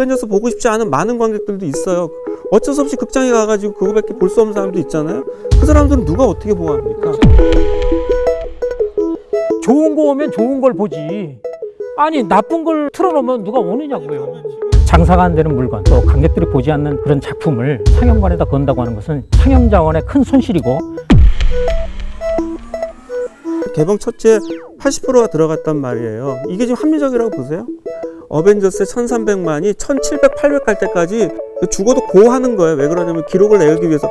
어벤져스 보고 싶지 않은 많은 관객들도 있어요. 어쩔 수 없이 극장에 가가지고 그거밖에 볼 수 없는 사람도 있잖아요. 그 사람들은 누가 어떻게 보호합니까? 좋은 거 오면 좋은 걸 보지. 아니 나쁜 걸 틀어놓으면 누가 오느냐고요. 장사가 안 되는 물건 또 관객들이 보지 않는 그런 작품을 상영관에다 건다고 하는 것은 상영 자원의 큰 손실이고 개봉 첫째 80%가 들어갔단 말이에요. 이게 지금 합리적이라고 보세요? 어벤져스의 1300만이 1700, 800 갈 때까지 죽어도 고하는 거예요. 왜 그러냐면 기록을 내기 위해서.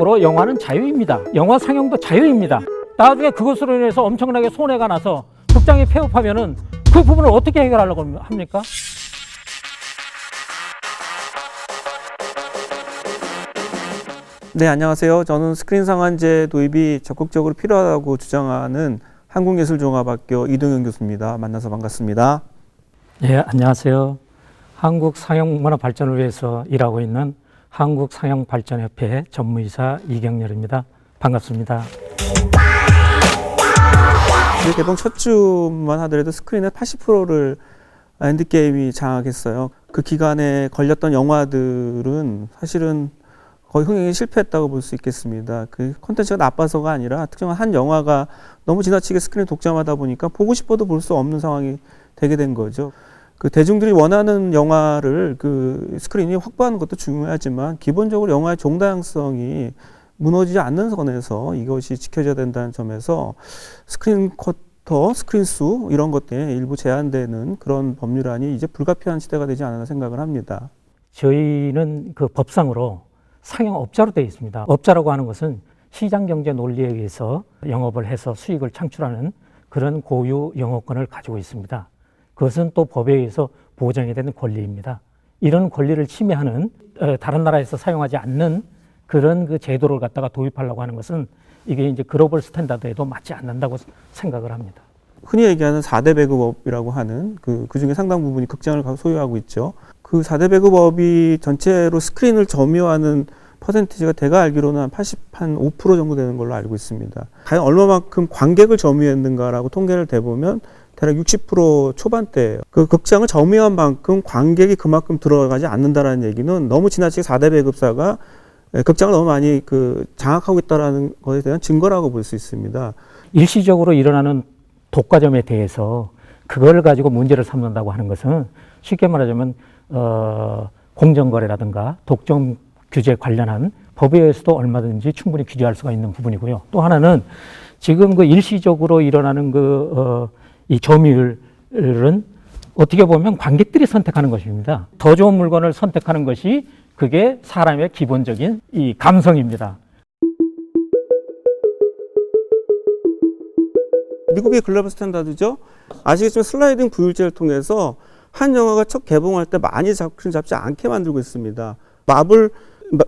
으로 영화는 자유입니다. 영화 상영도 자유입니다. 나중에 그것으로 인해서 엄청나게 손해가 나서 극장이 폐업하면은 그 부분을 어떻게 해결하려고 합니까? 네, 안녕하세요. 저는 스크린 상한제 도입이 적극적으로 필요하다고 주장하는 한국예술종합학교 이동현 교수입니다. 만나서 반갑습니다. 예, 안녕하세요. 한국 상영문화 발전을 위해서 일하고 있는 한국상영발전협회 전무이사 이경렬입니다. 반갑습니다. 개봉 첫 주만 하더라도 스크린의 80%를 엔드게임이 장악했어요. 그 기간에 걸렸던 영화들은 사실은 거의 흥행에 실패했다고 볼 수 있겠습니다. 그 콘텐츠가 나빠서가 아니라 특정한 한 영화가 너무 지나치게 스크린 독점하다 보니까 보고 싶어도 볼 수 없는 상황이 되게 된 거죠. 그 대중들이 원하는 영화를 그 스크린이 확보하는 것도 중요하지만 기본적으로 영화의 종다양성이 무너지지 않는 선에서 이것이 지켜져야 된다는 점에서 스크린 쿼터, 스크린 수 이런 것들에 일부 제한되는 그런 법률안이 이제 불가피한 시대가 되지 않았나 생각을 합니다. 저희는 그 법상으로 상영업자로 되어 있습니다. 업자라고 하는 것은 시장 경제 논리에 의해서 영업을 해서 수익을 창출하는 그런 고유 영업권을 가지고 있습니다. 그것은 또 법에 의해서 보장이 되는 권리입니다. 이런 권리를 침해하는 어, 다른 나라에서 사용하지 않는 그런 그 제도를 갖다가 도입하려고 하는 것은 이게 이제 글로벌 스탠다드에도 맞지 않는다고 생각을 합니다. 흔히 얘기하는 4대 배급업이라고 하는 그, 그 중에 상당 부분이 극장을 가- 소유하고 있죠. 그 4대 배급업이 전체로 스크린을 점유하는 퍼센티지가 제가 알기로는 한 80, 한 5% 정도 되는 걸로 알고 있습니다. 과연 얼마만큼 관객을 점유했는가라고 통계를 대보면 대략 60% 초반대예요. 그 극장을 점유한 만큼 관객이 그만큼 들어가지 않는다라는 얘기는 너무 지나치게 4대 배급사가 예, 극장을 너무 많이 그 장악하고 있다라는 것에 대한 증거라고 볼 수 있습니다. 일시적으로 일어나는 독과점에 대해서 그걸 가지고 문제를 삼는다고 하는 것은 쉽게 말하자면 어, 공정거래라든가 독점 규제 관련한 법에 의해서도 얼마든지 충분히 규제할 수가 있는 부분이고요. 또 하나는 지금 그 일시적으로 일어나는 그, 어, 이 점유율은 어떻게 보면 관객들이 선택하는 것입니다. 더 좋은 물건을 선택하는 것이 그게 사람의 기본적인 이 감성입니다. 미국의 글로벌 스탠다드죠. 아시겠지만 슬라이딩 부율제를 통해서 한 영화가 첫 개봉할 때 많이 작품 잡지 않게 만들고 있습니다. 마블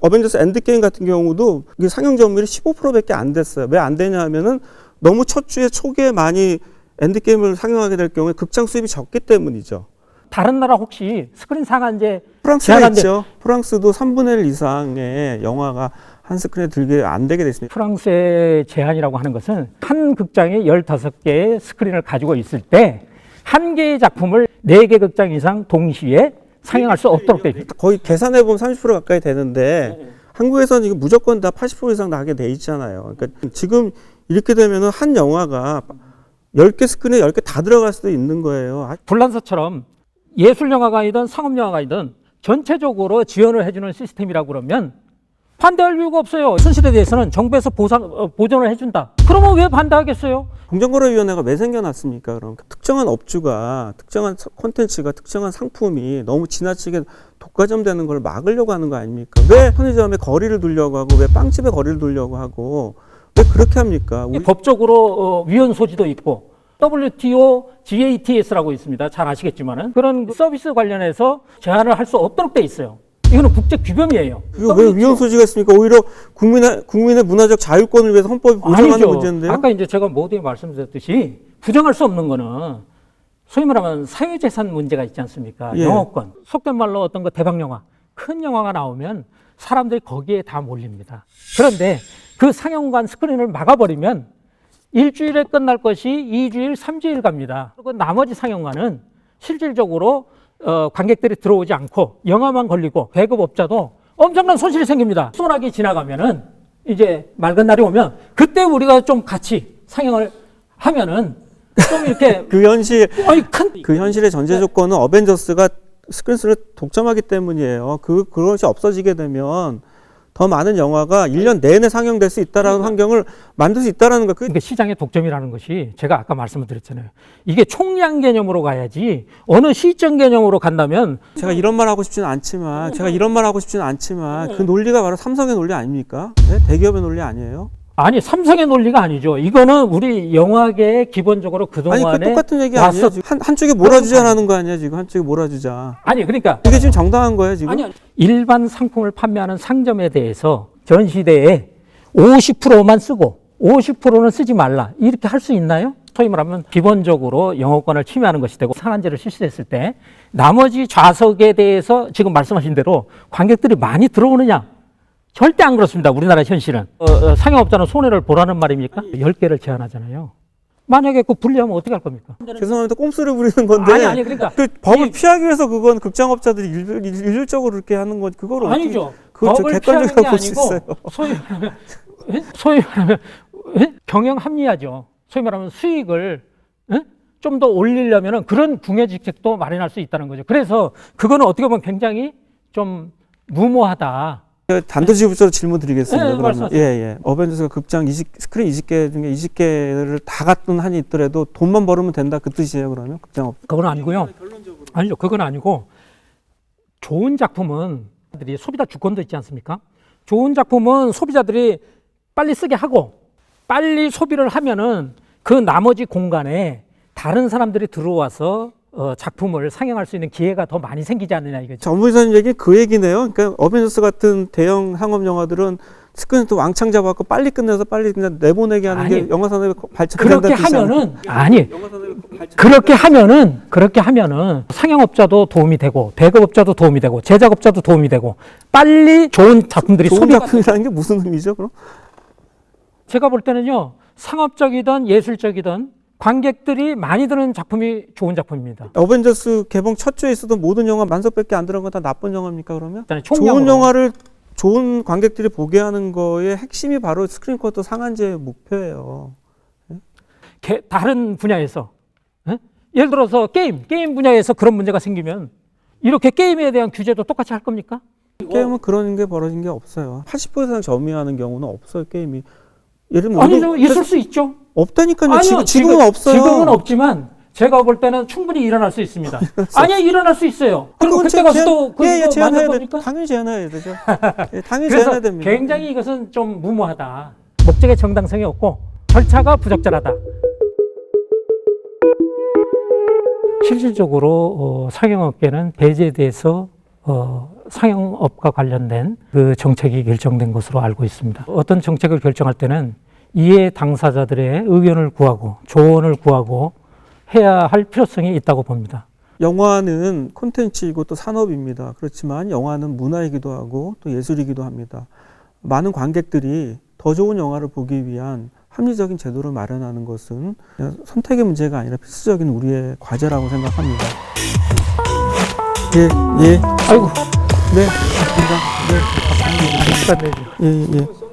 어벤져스 엔드게임 같은 경우도 상영 점유율이 15%밖에 안 됐어요. 왜 안 되냐 하면은 너무 첫 주에 초기에 많이 엔드게임을 상영하게 될 경우에 극장 수입이 적기 때문이죠. 다른 나라 혹시 스크린 상한제 프랑스가 있죠. 프랑스도 3분의 1 이상의 영화가 한 스크린에 들게 안 되게 됐습니다. 프랑스의 제한이라고 하는 것은 한 극장에 15개의 스크린을 가지고 있을 때 한 개의 작품을 네개 극장 이상 동시에 상영할 수 없도록 되어 있습니다. 거의 계산해 보면 30% 가까이 되는데 한국에서는 이거 무조건 다 80% 이상 나게 돼 있잖아요. 그러니까 지금 이렇게 되면은 한 영화가 10개 스크린에 10개 다 들어갈 수도 있는 거예요. 아, 불란서처럼 예술 영화관이든 상업 영화관이든 전체적으로 지원을 해주는 시스템이라고 그러면 반대할 이유가 없어요. 손실에 대해서는 정부에서 보상 어, 보전을 해준다. 그러면 왜 반대하겠어요? 공정거래위원회가 왜 생겨났습니까? 그럼 특정한 업주가 특정한 서- 콘텐츠가 특정한 상품이 너무 지나치게 독과점되는 걸 막으려고 하는 거 아닙니까? 왜 편의점에 거리를 두려고 하고 왜 빵집에 거리를 두려고 하고 왜 그렇게 합니까? 우리 법적으로 어, 위헌 소지도 있고 WTO GATS라고 있습니다. 잘 아시겠지만은 그런 그 서비스 관련해서 제한을 할 수 없도록 돼 있어요. 이거는 국제 규범이에요. 이거 왜 위헌 소지가 있습니까? 오히려 국민의 국민의 문화적 자율권을 위해서 헌법이 보장하는. 문제인데요. 아까 이제 제가 모두에 말씀드렸듯이 부정할 수 없는 거는 소위 말하면 사유재산 문제가 있지 않습니까? 예. 영어권. 속된 말로 어떤 거 대박 영화, 큰 영화가 나오면 사람들이 거기에 다 몰립니다. 그런데 그 상영관 스크린을 막아버리면 일주일에 끝날 것이 2주일, 3주일 갑니다. 그리고 나머지 상영관은 실질적으로 어, 관객들이 들어오지 않고 영화만 걸리고 배급업자도 엄청난 손실이 생깁니다. 소나기 지나가면은 이제 맑은 날이 오면 그때 우리가 좀 같이 상영을 하면은 좀 이렇게 그 현실 아니 큰 그 현실의 전제 조건은 어벤져스가 스크린수를 독점하기 때문이에요. 그 그것이 없어지게 되면 더 많은 영화가 1년 내내 상영될 수 있다라는 환경을 만들 수 있다라는 거. 그 그러니까 시장의 독점이라는 것이 제가 아까 말씀을 드렸잖아요. 이게 총량 개념으로 가야지 어느 시점 개념으로 간다면 제가 이런 말 하고 싶지는 않지만 제가 이런 말 하고 싶지는 않지만 그 논리가 바로 삼성의 논리 아닙니까? 네? 대기업의 논리 아니에요? 아니 삼성의 논리가 아니죠. 이거는 우리 영화계에 기본적으로 아니 그동안에 그 똑같은 얘기 왔었- 아니에요? 지금 한 한쪽에 몰아주자라는 거 아니야 지금 한쪽에 몰아주자. 아니 그러니까 이게 지금 정당한 거예요 지금? 아니, 아니. 일반 상품을 판매하는 상점에 대해서 전 시대에 50%만 쓰고 50%는 쓰지 말라 이렇게 할 수 있나요? 소위 말하면 기본적으로 영어권을 침해하는 것이 되고 상한제를 실시했을 때 나머지 좌석에 대해서 지금 말씀하신 대로 관객들이 많이 들어오느냐? 절대 안 그렇습니다. 우리나라 현실은. 어, 어, 상영업자는 손해를 보라는 말입니까? 10개를 제한하잖아요. 만약에 그 분리하면 어떻게 할 겁니까? 죄송합니다 꼼수를 부리는 건데. 아니, 아니, 그러니까 그 법을 이- 피하기 위해서 그건 극장업자들이 일, 일, 일률적으로 그렇게 하는 건 그거를 아니죠. 게 객관적으로 볼수 있어요. 소위 말하면 예? 소위 말하면 예? 경영 합리화죠. 소위 말하면 수익을 좀 더 올리려면은 그런 궁예 직책도 마련할 수 있다는 거죠. 그래서 그거는 어떻게 보면 굉장히 좀 무모하다. 제가 단도직입적으로 질문 드리겠습니다. 네, 그러면. 예, 예. 어벤져스가 극장 20, 스크린 20개 중에 20개를 다 갖던 한이 있더라도 돈만 벌으면 된다 그 뜻이에요. 그러면 극장 업. 그건 아니고요. 아니죠. 그건 아니고 좋은 작품은 들이 소비자 주권도 있지 않습니까? 좋은 작품은 소비자들이 빨리 쓰게 하고 빨리 소비를 하면은 그 나머지 공간에 다른 사람들이 들어와서 어, 작품을 상영할 수 있는 기회가 더 많이 생기지 않느냐 이거죠. 전무 이사님 얘기 그 얘기네요. 그러니까 어벤져스 같은 대형 상업 영화들은 스크린 또 왕창 잡아갖고 빨리 끝내서 빨리 그냥 내보내게 하는 게 아니, 영화 산업의 발전된다는 그렇게? 하면은 아니 발전. 그렇게 하면은 그렇게 하면은 상영업자도 도움이 되고 배급업자도 도움이 되고 제작업자도 도움이 되고 빨리 좋은 작품들이 좋은 소비가 작품이라는 게 무슨 의미죠? 그럼? 제가 볼 때는요 상업적이든 예술적이든 관객들이 많이 드는 작품이 좋은 작품입니다. 어벤져스 개봉 첫 주에 있었던 모든 영화 만석밖에 안 들어간 건 다 나쁜 영화입니까 그러면? 일단 좋은 총량으로 영화를 좋은 관객들이 보게 하는 거의 핵심이 바로 스크린 쿼터 상한제의 목표예요. 개- 다른 분야에서 예? 예를 들어서 게임 게임 분야에서 그런 문제가 생기면 이렇게 게임에 대한 규제도 똑같이 할 겁니까? 게임은 그런 게 벌어진 게 없어요. 80% 이상 점유하는 경우는 없어요 게임이. 예를 들면 아니죠 있을 수 있죠. 없다니까요. 아니요, 지금, 지금- 없어요. 지금은 없지만 제가 볼 때는 충분히 일어날 수 있습니다. 아니야 일어날 수 있어요. 그리고 그때 제- 가서 제한- 또 그거 예, 예, 돼. 겁니까? 당연히 제한해야 되죠. 예, 당연히 제한해야 됩니다. 굉장히 이것은 좀 무모하다. 목적의 정당성이 없고 절차가 부적절하다. 실질적으로 어, 상영업계는 배제돼서 어, 상영업과 관련된 그 정책이 결정된 것으로 알고 있습니다. 어떤 정책을 결정할 때는 이해 당사자들의 의견을 구하고 조언을 구하고 해야 할 필요성이 있다고 봅니다. 영화는 콘텐츠이고 또 산업입니다. 그렇지만 영화는 문화이기도 하고 또 예술이기도 합니다. 많은 관객들이 더 좋은 영화를 보기 위한 합리적인 제도를 마련하는 것은 선택의 문제가 아니라 필수적인 우리의 과제라고 생각합니다. 예, 예, 아이고, 네, 내죠. 네, 예, 예.